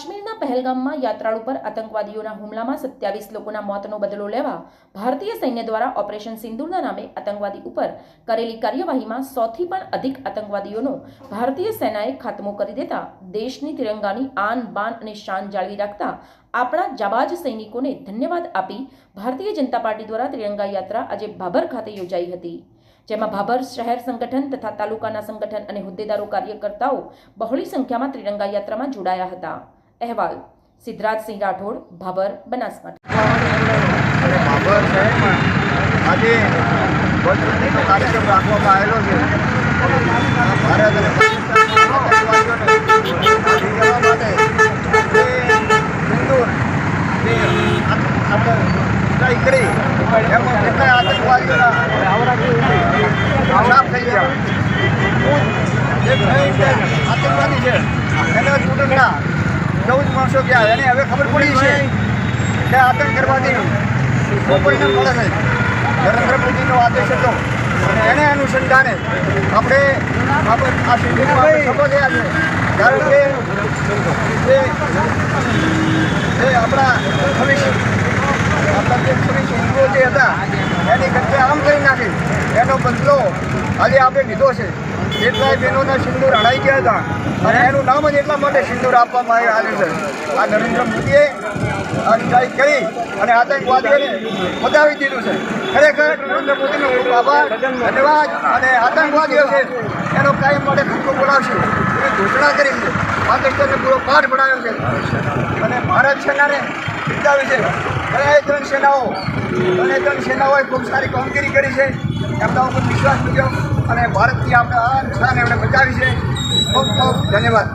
કાશ્મીરના પહેલગામમાં યાત્રાળુ પર આતંકવાદીઓના હુમલામાં સત્યાવીસ લોકોના મોતનો બદલો લેવા ભારતીય સૈન્ય દ્વારા ઓપરેશન સિંદૂરના નામે આતંકવાદી ઉપર કરેલી કાર્યવાહીમાં સૌથી પણ અધિક આતંકવાદીઓનો ભારતીય સેનાએ ખાત્મો કરી દેતા દેશની તિરંગાની આન, બાન અને શાન જાળવી રાખતા આપણા જાબાજ સૈનિકોને ધન્યવાદ આપી ભારતીય જનતા પાર્ટી દ્વારા તિરંગા યાત્રા આજે ભાભર ખાતે યોજાઈ હતી. જેમાં ભાભર શહેર સંગઠન તથા તાલુકાના સંગઠન અને હોદ્દેદારો કાર્યકર્તાઓ બહોળી સંખ્યામાં ત્રિરંગા યાત્રામાં જોડાયા હતા. અહેવાલ સિદ્ધરાજસિંહ રાઠોડ ભાભર બનાસકાંઠા. આવેલો છે. ભારત આતંકવાદી છે. એને ચૌદ માણસો ગયા એને હવે ખબર પડી છે કે આતંક કરવાથી શું પરિણામ મળે છે નરેન્દ્ર મોદીનો આદેશ હતો. અને એને અનુસંધાને આપણે આ સિંધુમાં આપણે થયા છે. કારણ કે જે જે આપણા ભવિષ્ય આપણા જે ભવિષ્ય હિન્દુઓ જે હતા એની ઘટના આમ કરી નાખી. એનો બદલો આજે આપણે લીધો છે. કેટલાય બહેનોના સિંદૂર હણાઈ ગયા હતા અને એનું નામ જ એટલા માટે સિંદૂર આપવામાં આવ્યું છે. આ નરેન્દ્ર મોદીએ સ્ટ્રાઇક કરી અને આતંકવાદીઓને બતાવી દીધું છે. ખરેખર નરેન્દ્ર મોદીનો ખૂબ આભાર ધન્યવાદ અને આતંકવાદીઓ છે એનો કાયમ માટે ખૂબ બોલાવશે એવી ઘોષણા કરી છે. પૂરો પાઠ ભણાવ્યો છે. અને ભારત સેનાને બતાવી છે. એ ત્રણ સેનાઓ અને ત્રણ સેનાઓએ ખૂબ સારી કામગીરી કરી છે. એમના ઉપર વિશ્વાસ મૂક્યો અને ભારતની આપણે આ સ્થાન એમણે બચાવી છે. ખૂબ ખૂબ ધન્યવાદ.